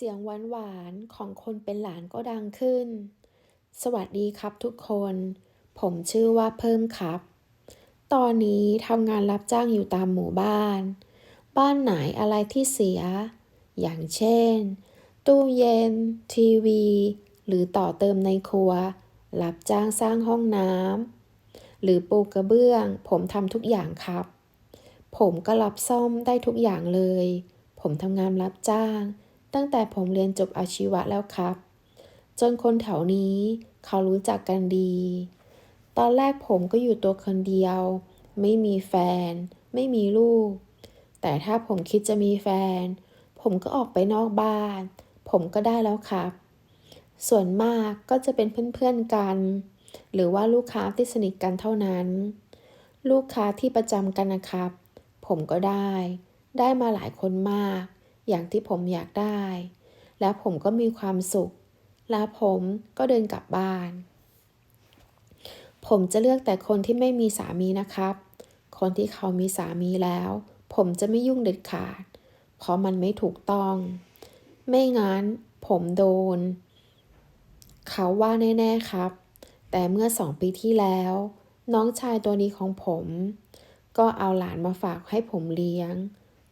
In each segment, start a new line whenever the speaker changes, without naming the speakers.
เสียงหวานหวานๆของคนเป็นหลานก็ดังขึ้น สวัสดีครับทุกคน ผมชื่อว่าเพิ่มครับ ตอนนี้ทำงานรับจ้างอยู่ตามหมู่บ้าน บ้านไหนอะไรที่เสีย อย่างเช่น ตู้เย็น ทีวี หรือต่อเติมในครัว รับจ้างสร้างห้องน้ำหรือปูกระเบื้อง ผมทำทุกอย่างครับ ผมก็รับซ่อมได้ทุกอย่างเลย ผมทำงานรับจ้าง ตั้งแต่ผมเรียนจบอาชีวะแล้วครับ จนคนแถวนี้เขารู้จักกันดี ตอนแรกผมก็อยู่ตัวคนเดียว ไม่มีแฟน ไม่มีลูก แต่ถ้าผมคิดจะมีแฟน ผมก็ออกไปนอกบ้าน ผมก็ได้แล้วครับ ส่วนมากก็จะเป็นเพื่อนๆกัน หรือว่าลูกค้าที่สนิทกันเท่านั้น ลูกค้าที่ประจำกันนะครับ ผมก็ได้ ได้มาหลายคนมาก อย่างที่ผมอยากได้ แล้วผมก็มีความสุข แล้วผมก็เดินกลับบ้าน ผมจะเลือกแต่คนที่ไม่มีสามีนะครับ คนที่เขามีสามีแล้ว ผมจะไม่ยุ่งเด็ดขาด เพราะมันไม่ถูกต้อง ไม่งั้นผมโดน เขาว่าแน่ ๆ ครับ แต่เมื่อสองปีที่แล้ว น้องชายตัวนี้ของผม ก็เอาหลานมาฝากให้ผมเลี้ยง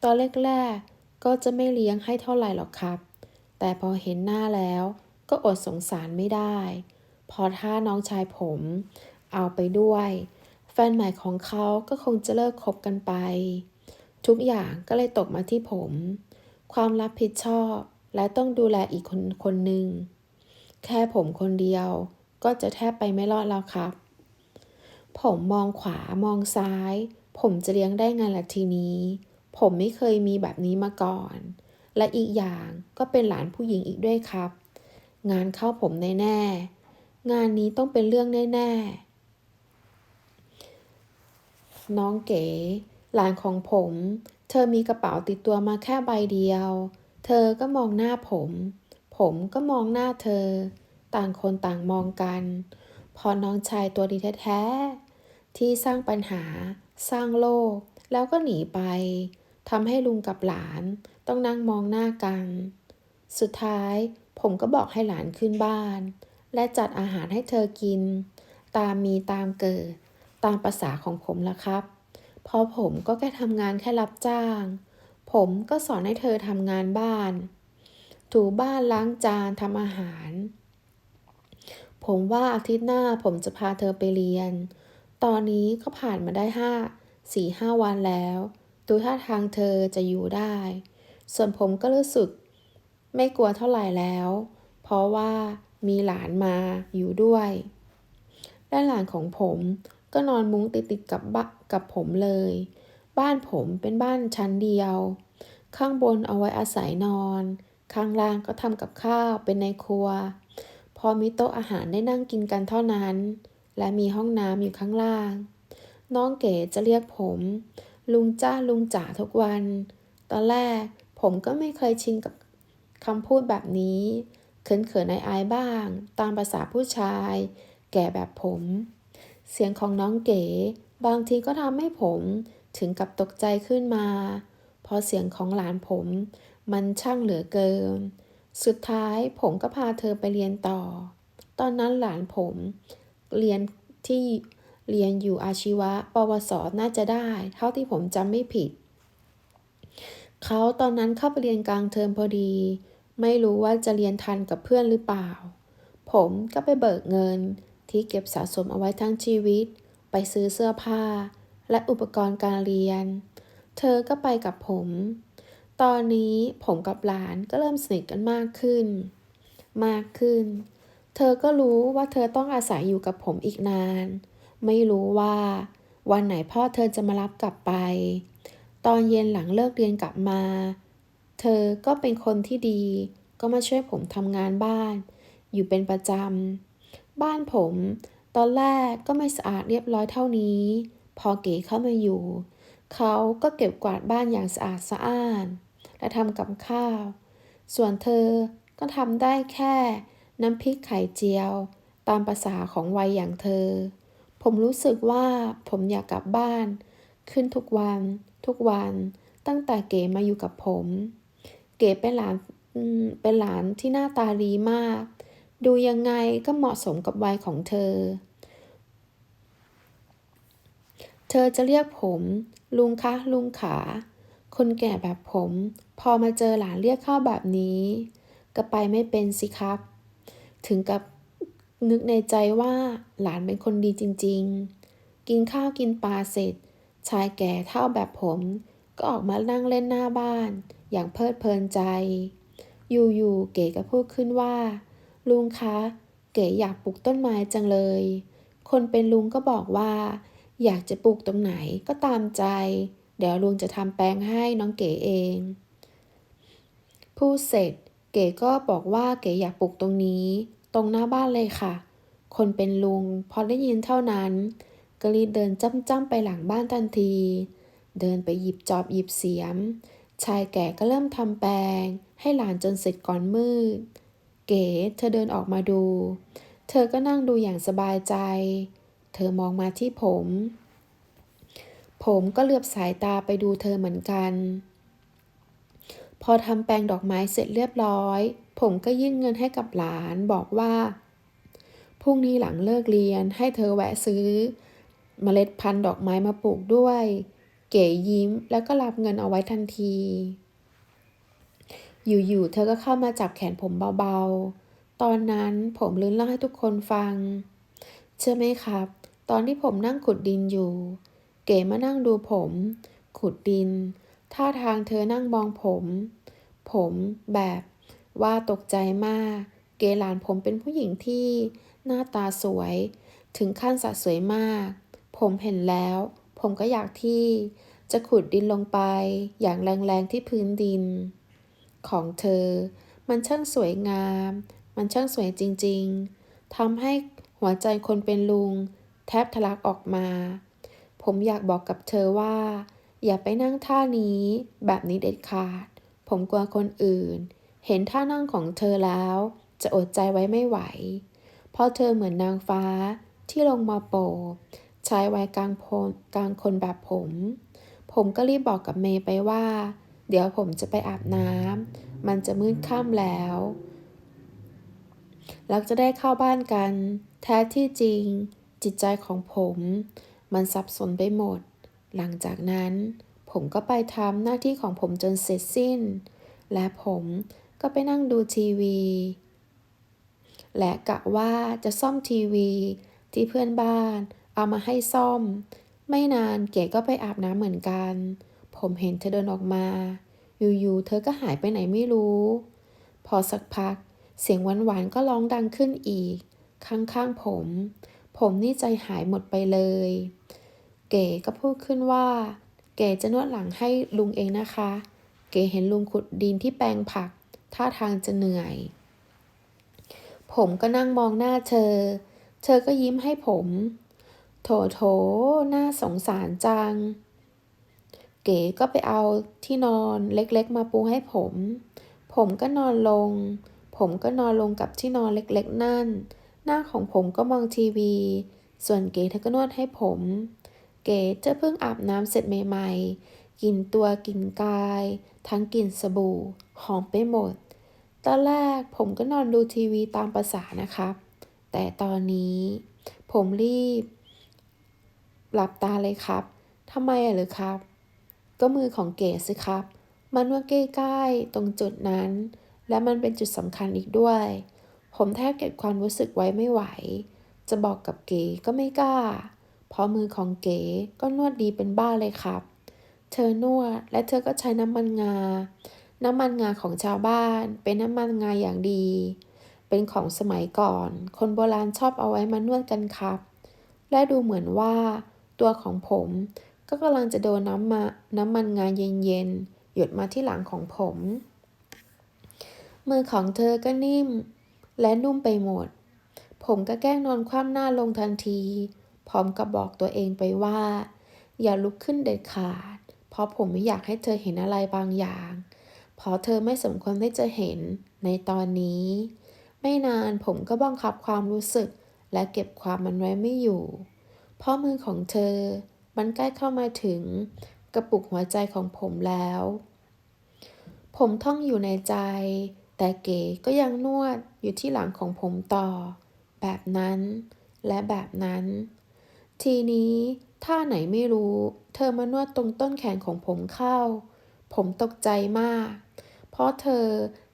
ตอนแรกๆ ก็จะไม่เลี้ยงให้เท่าไหร่หรอกครับ แต่พอเห็นหน้าแล้ว ก็อดสงสารไม่ได้พราะถ้าน้องชายผม เอาไปด้วย แฟนใหม่ของเขาก็คงจะเลิกคบกันไป ทุกอย่างก็เลยตกมาที่ผม ความรับผิดชอบและต้องดูแลอีกคนคนหนึ่ง แค่ผมคนเดียวก็จะแทบไปไม่รอดแล้วครับ ผมมองขวามองซ้าย ผมจะเลี้ยงได้ไงล่ะทีนี้ ผมไม่เคยมีแบบนี้มาก่อน และอีกอย่างก็เป็นหลานผู้หญิงอีกด้วยครับ งานเข้าผมแน่ๆ งานนี้ต้องเป็นเรื่องแน่ ๆ น้องเก๋ หลานของผม เธอมีกระเป๋าติดตัวมาแค่ใบเดียว เธอก็มองหน้าผม ผมก็มองหน้าเธอ ต่างคนต่างมองกัน พอน้องชายตัวดีแท้ๆที่สร้างปัญหา สร้างโลก แล้วก็หนีไป ทำให้ลุงกับหลานต้องนั่งมองหน้ากัน สุดท้ายผมก็บอกให้หลานขึ้นบ้าน และจัดอาหารให้เธอกิน ตามมีตามเกิด ตามภาษาของผมละครับเพราะผมก็แค่ทำงานแค่รับจ้าง ผมก็สอนให้เธอทำงานบ้าน ถูบ้านล้างจานทำอาหาร ผมว่าอาทิตย์หน้าผมจะพาเธอไปเรียน ตอนนี้ก็ผ่านมาได้ห้าสี่ห้าวันแล้ว ดูท่าทางเธอจะอยู่ได้ ส่วนผมก็รู้สึก ไม่กลัวเท่าไหร่แล้ว เพราะว่ามีหลานมาอยู่ด้วย และหลานของผมก็นอนมุ้งติดๆกับกับผมเลย บ้านผมเป็นบ้านชั้นเดียว ข้างบนเอาไว้อาศัยนอน ข้างล่างก็ทำกับข้าวเป็นในครัว พอมีโต๊ะอาหารได้นั่งกินกันเท่านั้น และมีห้องน้ำอยู่ข้างล่าง น้องเก๋จะเรียกผม ลุงจ้าลุงจ๋าทุกวัน ตอนแรกผมก็ไม่เคยชินกับคำพูดแบบนี้ เขินๆอายๆบ้าง ตามภาษาผู้ชาย แก่แบบผม เสียงของน้องเก๋ บางทีก็ทำให้ผมถึงกับตกใจขึ้นมาพราะเสียงของหลานผม มันช่างเหลือเกิน สุดท้ายผมก็พาเธอไปเรียนต่อ ตอนนั้นหลานผม เรียนที่ เรียนอยู่อาชีวะ ปวส น่าจะได้ เท่าที่ผมจำไม่ผิด เขาตอนนั้นเข้าไปเรียนกลางเทอมพอดี ไม่รู้ว่าจะเรียนทันกับเพื่อนหรือเปล่า ผมก็ไปเบิกเงินที่เก็บสะสมเอาไว้ทั้งชีวิต ไปซื้อเสื้อผ้า และอุปกรณ์การเรียน เธอก็ไปกับผม ตอนนี้ผมกับหลานก็เริ่มสนิทกันมากขึ้น มากขึ้น เธอก็รู้ว่าเธอต้องอาศัยอยู่กับผมอีกนาน ไม่รู้ว่า วันไหนพ่อเธอจะมารับกลับไป ตอนเย็นหลังเลิกเรียนกลับมา เธอก็เป็นคนที่ดี ก็มาช่วยผมทำงานบ้าน อยู่เป็นประจำ บ้านผม ตอนแรกก็ไม่สะอาดเรียบร้อยเท่านี้ พอเก๋เข้ามาอยู่ เขาก็เก็บกวาดบ้านอย่างสะอาดสะอ้าน และทำกับข้าว ส่วนเธอก็ทำได้แค่น้ำพริกไข่เจียว ตามภาษาของวัยอย่างเธอ ผมรู้สึกว่าผมอยากกลับบ้าน ขึ้นทุกวัน ทุกวัน ตั้งแต่เก๋มาอยู่กับผม เก๋เป็นหลานเป็นหลานที่หน้าตาดีมาก ดูยังไงก็เหมาะสมกับวัยของเธอ เธอจะเรียกผม ลุงคะลุงขา คนแก่แบบผม พอมาเจอหลานเรียกเข้าแบบนี้ ก็ไปไม่เป็นสิครับ ถึงกับ นึกในใจว่าหลานเป็นคนดีจริง ๆ กินข้าวกินปลาเสร็จ ชายแก่เท่าแบบผม ก็ออกมานั่งเล่นหน้าบ้าน อย่างเพลิดเพลินใจ อยู่ๆเก๋ก็พูดขึ้นว่า ลุงคะ เก๋อยากปลูกต้นไม้จังเลย คนเป็นลุงก็บอกว่า อยากจะปลูกตรงไหนก็ตามใจ เดี๋ยวลุงจะทำแปลงให้น้องเก๋เองพูดเสร็จ เก๋ก็บอกว่าเก๋อยากปลูกตรงนี้ ตรงหน้าบ้านเลยค่ะ คนเป็นลุงพอได้ยินเท่านั้น ก็รีบเดินจ้ำๆไปหลังบ้านทันที เดินไปหยิบจอบหยิบเสียม ชายแก่ก็เริ่มทำแปลง ให้หลานจนเสร็จก่อนมืด เก๋เธอเดินออกมาดู เธอก็นั่งดูอย่างสบายใจ เธอมองมาที่ผม ผมก็เหลือบสายตาไปดูเธอเหมือนกัน พอทำแปลงดอกไม้เสร็จเรียบร้อย ผมก็ยื่นเงินให้กับหลานบอกว่า พรุ่งนี้หลังเลิกเรียนให้เธอแวะซื้อเมล็ดพันธุ์ดอกไม้มาปลูกด้วย เก๋ยิ้มแล้วก็รับเงินเอาไว้ทันที อยู่ๆเธอก็เข้ามาจับแขนผมเบาๆ ตอนนั้นผมลืนเล่าให้ทุกคนฟัง เชื่อไหมครับ ตอนที่ผมนั่งขุดดินอยู่ เก๋มานั่งดูผม ขุดดินท่าทางเธอนั่งมองผม ผมแบบว่าตกใจมาก เกหลานผมเป็นผู้หญิงที่หน้าตาสวย ถึงขั้นสะสวยมาก ผมเห็นแล้ว ผมก็อยากที่จะขุดดินลงไป อย่างแรงๆที่พื้นดิน ของเธอ มันช่างสวยงาม มันช่างสวยจริงๆทำให้หัวใจคนเป็นลุง แทบทะลักออกมา ผมอยากบอกกับเธอว่า อย่าไปนั่งท่านี้แบบนี้เด็ดขาด ผมกลัวคนอื่น เห็นท่านั่งของเธอแล้ว จะอดใจไว้ไม่ไหว เพราะเธอเหมือนนางฟ้าที่ลงมาโปรชายวัยกลางพลกลางคนแบบผม ผมก็รีบบอกกับเมย์ไปว่า เดี๋ยวผมจะไปอาบน้ำมันจะมืดค่ำแล้วแล้วจะได้เข้าบ้านกัน แท้ที่จริง จิตใจของผม มันสับสนไปหมด หลังจากนั้น ผมก็ไปทำหน้าที่ของผมจนเสร็จสิ้น และผมก็ไปนั่งดูทีวี และกะว่าจะซ่อมทีวี ที่เพื่อนบ้านเอามาให้ซ่อม ไม่นานเก๋ก็ไปอาบน้ำเหมือนกัน ผมเห็นเธอเดินออกมา อยู่ๆ เธอก็หายไปไหนไม่รู้ พอสักพัก เสียงหวานๆ ก็ร้องดังขึ้นอีก ข้างๆ ผม ผมนี่ใจหายหมดไปเลย เก๋ก็พูดขึ้นว่า เก๋จะนวดหลังให้ลุงเองนะคะ เก๋เห็นลุงขุดดินที่แปลงผัก ท่าทางจะเหนื่อย ผมก็นั่งมองหน้าเธอ เธอก็ยิ้มให้ผม โถโถน่าสงสารจัง เก๋ก็ไปเอาที่นอนเล็กๆ มาปูให้ผม ผมก็นอนลง ผมก็นอนลงกับที่นอนเล็กๆ นั่น หน้าของผมก็มองทีวี ส่วนเก๋เธอก็นวดให้ผม เก๋จะเพิ่งอาบน้ำเสร็จใหม่ ๆกลิ่นตัวกลิ่นกาย ทั้งกลิ่นสบู่ หอมไปหมด ตอนแรกผมก็นอนดูทีวีตามประษานะครับ แต่ตอนนี้ ผมรีบ หลับตาเลยครับทำไมอะหรือครับ ก็มือของเก๋สิครับ มันว่าใกล้ๆตรงจุดนั้น และมันเป็นจุดสำคัญอีกด้วย ผมแทบเก็บความรู้สึกไว้ไม่ไหว จะบอกกับเก๋ก็ไม่กล้า เพราะมือของเก๋ก็นวดดีเป็นบ้าเลยครับ เธอนวดและเธอก็ใช้น้ำมันงา น้ำมันงาของชาวบ้านเป็นน้ำมันงาอย่างดี เป็นของสมัยก่อน คนโบราณชอบเอาไว้มานวดกันครับ และดูเหมือนว่า ตัวของผมก็กำลังจะโดนน้ำมาน้ำมันงาเย็นๆหยดมาที่หลังของผม มือของเธอก็นิ่ม และนุ่มไปหมด ผมก็แกล้งนอนคว่ำหน้าลงทันที พร้อมกับบอกตัวเองไปว่า อย่าลุกขึ้นเด็ดขาด เพราะผมไม่อยากให้เธอเห็นอะไรบางอย่าง เพราะเธอไม่สมควรที่จะเห็นในตอนนี้ ไม่นานผมก็บังคับความรู้สึก และเก็บความมันไว้ไม่อยู่ เพราะมือของเธอ มันใกล้เข้ามาถึง กระปุกหัวใจของผมแล้ว ผมท่องอยู่ในใจ แต่เก๋ก็ยังนวดอยู่ที่หลังของผมต่อ แบบนั้นและแบบนั้น ทีนี้ท่าไหนไม่รู้ เธอมานวดตรงต้นแขนของผมเข้า ผมตกใจมาก เพราะเธอ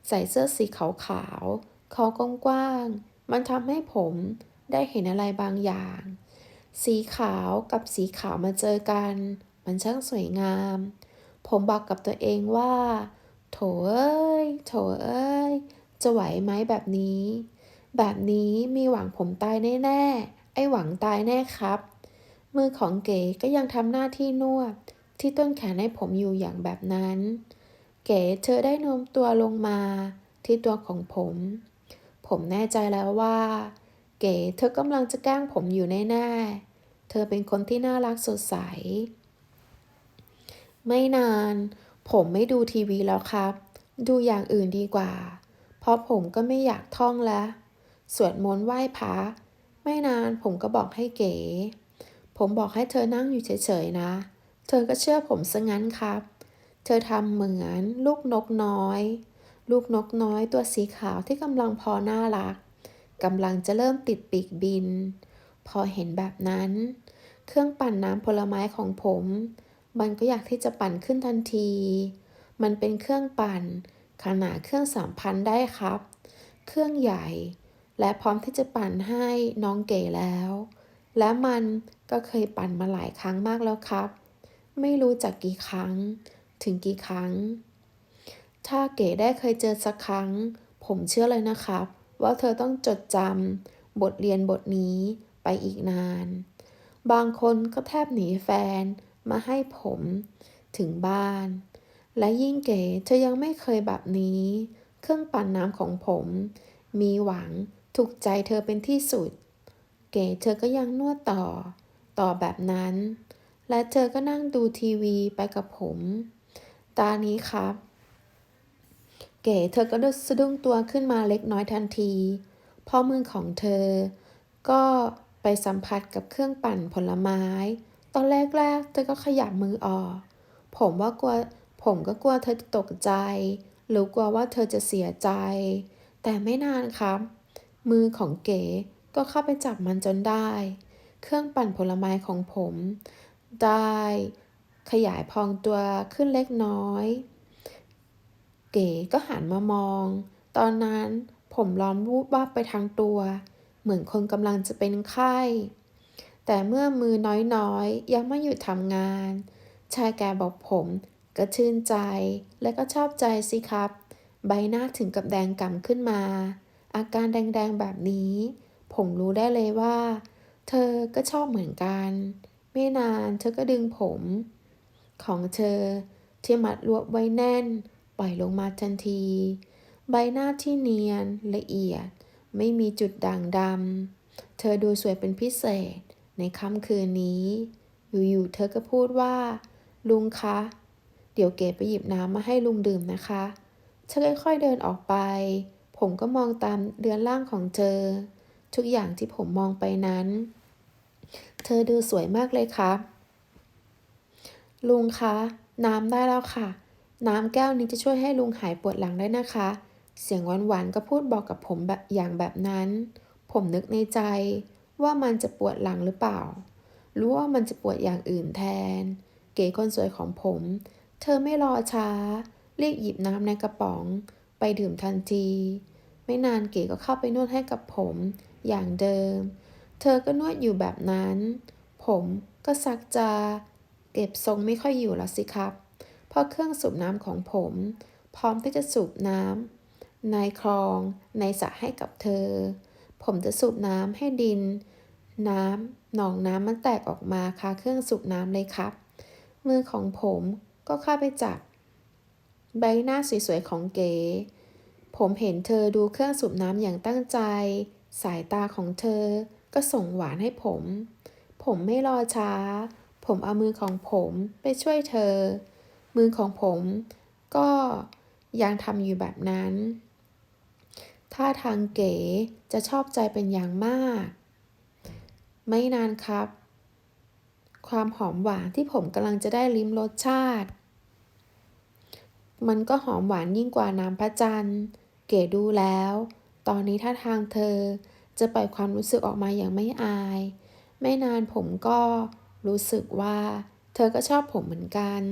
ใส่เสื้อสีขาวขาวๆคอกว้างๆ มันทำให้ผมได้เห็นอะไรบางอย่าง สีขาวกับสีขาวมาเจอกัน มันช่างสวยงาม ผมบอกกับตัวเองว่า โถเอ้ย โถเอ้ย จะไหวไหมแบบนี้ แบบนี้มีหวังผมตายแน่ๆ ไอ้หวังตายแน่ครับ มือของเก๋ก็ยังทำหน้าที่นวด ที่ต้นแขนให้ผมอยู่อย่างแบบนั้น เก๋เธอได้โน้มตัวลงมาที่ตัวของผม ผมแน่ใจแล้วว่า เก๋เธอกำลังจะแกล้งผมอยู่แน่ๆ เธอเป็นคนที่น่ารักสดใส ไม่นาน ผมไม่ดูทีวีแล้วครับ ดูอย่างอื่นดีกว่า เพราะผมก็ไม่อยากท่องแล้ว สวดมนต์ไหว้พระ ไม่นานผมก็บอกให้เก๋ ผมบอกให้เธอนั่งอยู่เฉยๆนะ เธอก็เชื่อผมซะงั้นครับ เธอทำเหมือนลูกนกน้อย ลูกนกน้อยตัวสีขาวที่กำลังพอน่ารักกำลังจะเริ่มติดปีกบิน พอเห็นแบบนั้น เครื่องปั่นน้ำผลไม้ของผม มันก็อยากที่จะปั่นขึ้นทันที มันเป็นเครื่องปั่น ขนาดเครื่องสามพันได้ครับ เครื่องใหญ่ และพร้อมที่จะปั่นให้น้องเก๋แล้ว และมันก็เคยปั่นมาหลายครั้งมากแล้วครับ ไม่รู้จักกี่ครั้ง ถึงกี่ครั้ง ถ้าเก๋ได้เคยเจอสักครั้ง ผมเชื่อเลยนะครับ ว่าเธอต้องจดจำบทเรียนบทนี้ไปอีกนาน บางคนก็แทบหนีแฟนมาให้ผมถึงบ้าน และยิ่งเก๋เธอยังไม่เคยแบบนี้ เครื่องปั่นน้ำของผม มีหวังถูกใจเธอเป็นที่สุด เก๋เธอก็ยังนวดต่อ ต่อแบบนั้น และเธอก็นั่งดูทีวีไปกับผม ตานี้ครับ เก๋เธอก็สะดุ้งตัวขึ้นมาเล็กน้อยทันทีเพราะมือของเธอ ก็ไปสัมผัสกับเครื่องปั่นผลไม้ ตอนแรกๆเธอก็ขยับมือออก ผมว่ากลัว ผมก็กลัวเธอจะตกใจ หรือกลัวว่าเธอจะเสียใจ แต่ไม่นานครับ มือของเก๋ ก็เข้าไปจับมันจนได้ เครื่องปั่นผลไม้ของผม ได้ขยายพองตัวขึ้นเล็กน้อย เก๋ก็หันมามอง ตอนนั้นผมร้อนวูบวาบไปทั้งตัว เหมือนคนกำลังจะเป็นไข้ แต่เมื่อมือน้อยๆ ยังไม่หยุดทำงาน ชายแก่บอกผมก็ชื่นใจและก็ชอบใจสิครับ ใบหน้าถึงกับแดงก่ำขึ้นมา อาการแดงๆแบบนี้ ผมรู้ได้เลยว่า เธอก็ชอบเหมือนกัน ไม่นานเธอก็ดึงผม ของเธอที่มัดรวบไว้แน่น ปล่อยลงมาทันที ใบหน้าที่เนียนละเอียด ไม่มีจุดด่างดำ เธอดูสวยเป็นพิเศษในค่ำคืนนี้ อยู่ๆเธอก็พูดว่า ลุงคะ เดี๋ยวเก๋ไปหยิบน้ำมาให้ลุงดื่มนะคะเธอค่อยๆเดินออกไป ผมก็มองตามเรือนร่างของเธอ ทุกอย่างที่ผมมองไปนั้น เธอดูสวยมากเลยครับ ลุงคะ น้ำได้แล้วค่ะ น้ำแก้วนี้จะช่วยให้ลุงหายปวดหลังได้นะคะ เสียงหวานๆก็พูดบอกกับผมแบบอย่างแบบนั้น ผมนึกในใจว่ามันจะปวดหลังหรือเปล่าหรือว่ามันจะปวดอย่างอื่นแทน เก๋คนสวยของผม เธอไม่รอช้า รีบหยิบน้ำในกระป๋อง ไปดื่มทันที ไม่นานเก๋ก็เข้าไปนวดให้กับผม อย่างเดิม เธอก็นวดอยู่แบบนั้น ผมก็ซักจะเก็บทรงไม่ค่อยอยู่แล้วสิครับ เพราะเครื่องสูบน้ำของผม พร้อมที่จะสูบน้ำในคลอง ในสระให้กับเธอ ผมจะสูบน้ำให้ดิน น้ำหนองน้ำมันแตกออกมาคาเครื่องสูบน้ำเลยครับ มือของผมก็เข้าไปจับ ใบหน้าสวยๆของเก๋ ผมเห็นเธอดูเครื่องสูบน้ำอย่างตั้งใจ สายตาของเธอก็ส่งหวานให้ผม ผมไม่รอช้า ผมเอามือของผมไปช่วยเธอ มือของผมก็ยังทำอยู่แบบนั้นท่าทางเก๋จะชอบใจเป็นอย่างมาก ไม่นานครับ ความหอมหวานที่ผมกำลังจะได้ลิ้มรสชาติ มันก็หอมหวานยิ่งกว่าน้ำพระจันทร์เเก๋ดูแล้ว ตอนนี้ท่าทางเธอจะปล่อยความรู้สึกออกมาอย่างไม่อาย ไม่นานผมก็รู้สึกว่า เธอก็ชอบผมเหมือนกัน